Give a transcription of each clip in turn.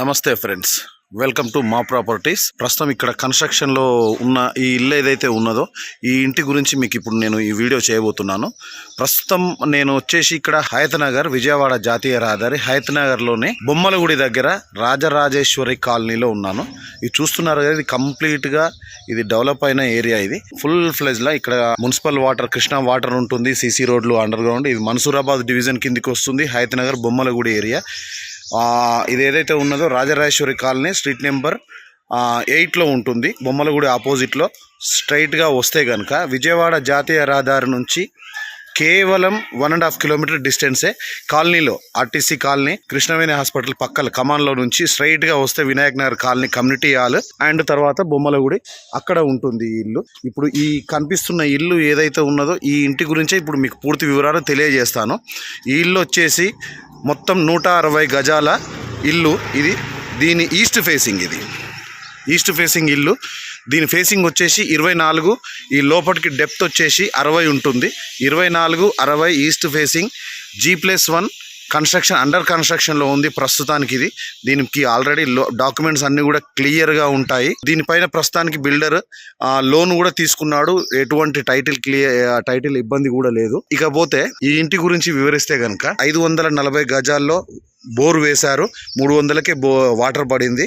నమస్తే friends. Welcome to మా properties. ప్రస్తుతం ఇక్కడ కన్స్ట్రక్షన్లో ఉన్న ఈ ఇల్లు ఏదైతే ఉన్నదో ఈ ఇంటి గురించి మీకు ఇప్పుడు నేను ఈ వీడియో చేయబోతున్నాను. ప్రస్తుతం నేను వచ్చేసి ఇక్కడ హయతనగర్ విజయవాడ జాతీయ రహదారి హయతనగర్ బొమ్మలగుడి దగ్గర రాజరాజేశ్వరి కాలనీలో ఉన్నాను. ఇది చూస్తున్నారు కదా ఇది కంప్లీట్గా ఇది డెవలప్ అయిన ఏరియా ఇది. ఫుల్ ఫ్లెజ్లా ఇక్కడ మున్సిపల్ వాటర్ కృష్ణా వాటర్ ఉంటుంది సీసీ రోడ్లు అండర్ గ్రౌండ్ ఇది మన్సూరాబాద్ డివిజన్ కిందికి వస్తుంది హయతనగర్ బొమ్మలగుడి ఏరియా ఇది ఏదైతే ఉన్నదో రాజరాజేశ్వరి కాలనీ స్ట్రీట్ నెంబర్ ఎయిట్లో ఉంటుంది. బొమ్మలగూడి ఆపోజిట్లో స్ట్రైట్గా వస్తే కనుక విజయవాడ జాతీయ రహదారి నుంచి కేవలం వన్ అండ్ హాఫ్ కిలోమీటర్ డిస్టెన్సే. కాలనీలో ఆర్టీసీ కాలనీ కృష్ణవేణి హాస్పిటల్ పక్కల కమాన్లో నుంచి స్ట్రైట్గా వస్తే Vinayak Nagar colony community hall and తర్వాత బొమ్మలగూడి అక్కడ ఉంటుంది ఈ ఇల్లు. ఇప్పుడు ఈ కనిపిస్తున్న ఇల్లు ఏదైతే ఉన్నదో ఈ ఇంటి గురించే ఇప్పుడు మీకు పూర్తి వివరాలు తెలియజేస్తాను. ఈ ఇల్లు వచ్చేసి మొత్తం నూట అరవై గజాల ఇల్లు ఇది. దీని ఈస్ట్ ఫేసింగ్ ఇది. ఈస్ట్ ఫేసింగ్ ఇల్లు. దీని ఫేసింగ్ వచ్చేసి ఇరవై నాలుగు ఈ లోపలికి డెప్త్ వచ్చేసి అరవై ఉంటుంది. ఇరవై నాలుగు అరవై east facing G plus one construction under కన్స్ట్రక్షన్లో ఉంది ప్రస్తుతానికి ఇది. దీనికి ఆల్రెడీ లో డాక్యుమెంట్స్ అన్నీ కూడా క్లియర్గా ఉంటాయి. దీనిపైన ప్రస్తుతానికి బిల్డర్ లోన్ కూడా తీసుకున్నాడు. ఎటువంటి టైటిల్ క్లియర్ టైటిల్ ఇబ్బంది కూడా లేదు. ఇకపోతే ఈ ఇంటి గురించి వివరిస్తే కనుక ఐదు వందల నలభై గజాల్లో బోర్ వేశారు. మూడు వందలకే బో వాటర్ పడింది.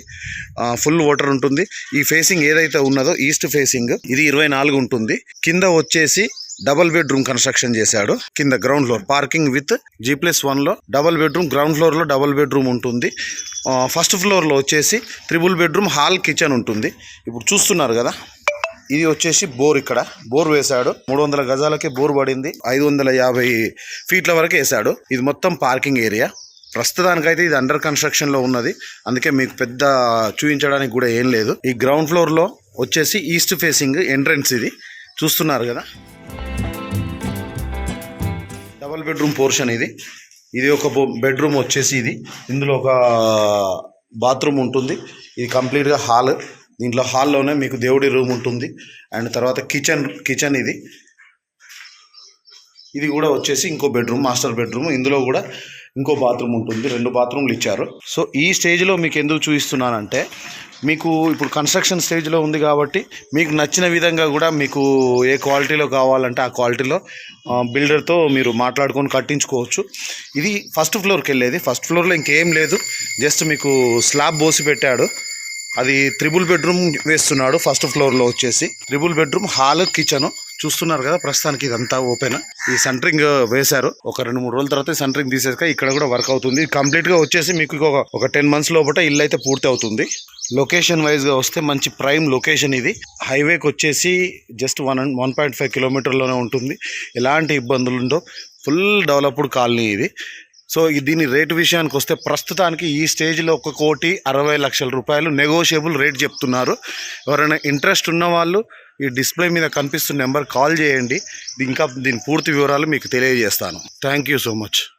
ఫుల్ వాటర్ ఉంటుంది. ఈ ఫేసింగ్ ఏదైతే ఉన్నదో ఈస్ట్ ఫేసింగ్ ఇది ఇరవై నాలుగు ఉంటుంది. కింద వచ్చేసి డబల్ బెడ్రూమ్ కన్స్ట్రక్షన్ చేశాడు. కింద ground floor. Parking with G plus వన్లో డబల్ బెడ్రూమ్ గ్రౌండ్ ఫ్లోర్లో డబల్ బెడ్రూమ్ ఉంటుంది. ఆ, ఫస్ట్ ఫ్లోర్లో వచ్చేసి త్రిబుల్ బెడ్రూమ్ హాల్ కిచెన్ ఉంటుంది. ఇప్పుడు చూస్తున్నారు కదా ఇది వచ్చేసి బోర్ ఇక్కడ. బోర్ వేశాడు. మూడు వందల గజాలకే బోర్ పడింది. ఐదు వందల యాభై ఫీట్ల వరకు వేశాడు. ఇది మొత్తం పార్కింగ్ ఏరియా. ప్రస్తుతానికైతే ఇది అండర్ కన్స్ట్రక్షన్లో ఉన్నది. అందుకే మీకు పెద్ద చూపించడానికి కూడా ఏం లేదు. ఈ గ్రౌండ్ ఫ్లోర్లో వచ్చేసి ఈస్ట్ ఫేసింగ్ ఎంట్రన్స్ ఇది. చూస్తున్నారు కదా? డబల్ బెడ్రూమ్ పోర్షన్ ఇది. ఇది ఒక బెడ్రూమ్ వచ్చేసి ఇది. ఇందులో ఒక బాత్రూమ్ ఉంటుంది. ఇది కంప్లీట్గా హాల్. దీంట్లో హాల్లోనే మీకు దేవుడి రూమ్ ఉంటుంది. అండ్ తర్వాత కిచెన్ కిచెన్ ఇది. ఇది కూడా వచ్చేసి ఇంకో బెడ్రూమ్ మాస్టర్ బెడ్రూమ్. ఇందులో కూడా ఇంకో బాత్రూమ్ ఉంటుంది. రెండు బాత్రూమ్లు ఇచ్చారు. సో ఈ స్టేజ్లో మీకు ఎందుకు చూపిస్తున్నానంటే మీకు ఇప్పుడు కన్స్ట్రక్షన్ స్టేజ్లో ఉంది కాబట్టి మీకు నచ్చిన విధంగా కూడా మీకు ఏ క్వాలిటీలో కావాలంటే ఆ క్వాలిటీలో బిల్డర్తో మీరు మాట్లాడుకొని కట్టించుకోవచ్చు. ఇది ఫస్ట్ ఫ్లోర్కి వెళ్ళేది. ఫస్ట్ ఫ్లోర్లో ఇంకేం లేదు. జస్ట్ మీకు స్లాబ్ పోసి పెట్టాడు. అది త్రిబుల్ బెడ్రూమ్ వేస్తున్నాడు ఫస్ట్ ఫ్లోర్లో వచ్చేసి. త్రిబుల్ బెడ్రూమ్ హాల్ కిచెన్ చూస్తున్నారు కదా ప్రస్తుతానికి ఇదంతా ఓపెన్ ఈ సెంటరింగ్ వేశారు. ఒక రెండు మూడు రోజుల తర్వాత సెంటరింగ్ తీసేసాక ఇక్కడ కూడా వర్క్ అవుతుంది. కంప్లీట్గా వచ్చేసి మీకు ఒక ఒక టెన్ మంత్స్ లోపల ఇల్లు అయితే పూర్తి అవుతుంది. లొకేషన్ వైజ్గా వస్తే మంచి ప్రైమ్ లొకేషన్ ఇది. హైవేకి వచ్చేసి just one one point five కిలోమీటర్లోనే ఉంటుంది. ఎలాంటి ఇబ్బందులు ఉండవు ఫుల్ డెవలప్డ్ కాలనీ ఇది. సో ఈ దీని రేటు విషయానికి వస్తే ప్రస్తుతానికి ఈ స్టేజ్లో ఒక కోటి అరవై లక్షల రూపాయలు నెగోషియబుల్ రేట్ చెప్తున్నారు. ఎవరైనా ఇంట్రెస్ట్ ఉన్న వాళ్ళు ఈ డిస్ప్లే మీద కనిపిస్తున్న నెంబర్ కాల్ చేయండి. ఇంకా దీని పూర్తి వివరాలు మీకు తెలియజేస్తాను. Thank you so much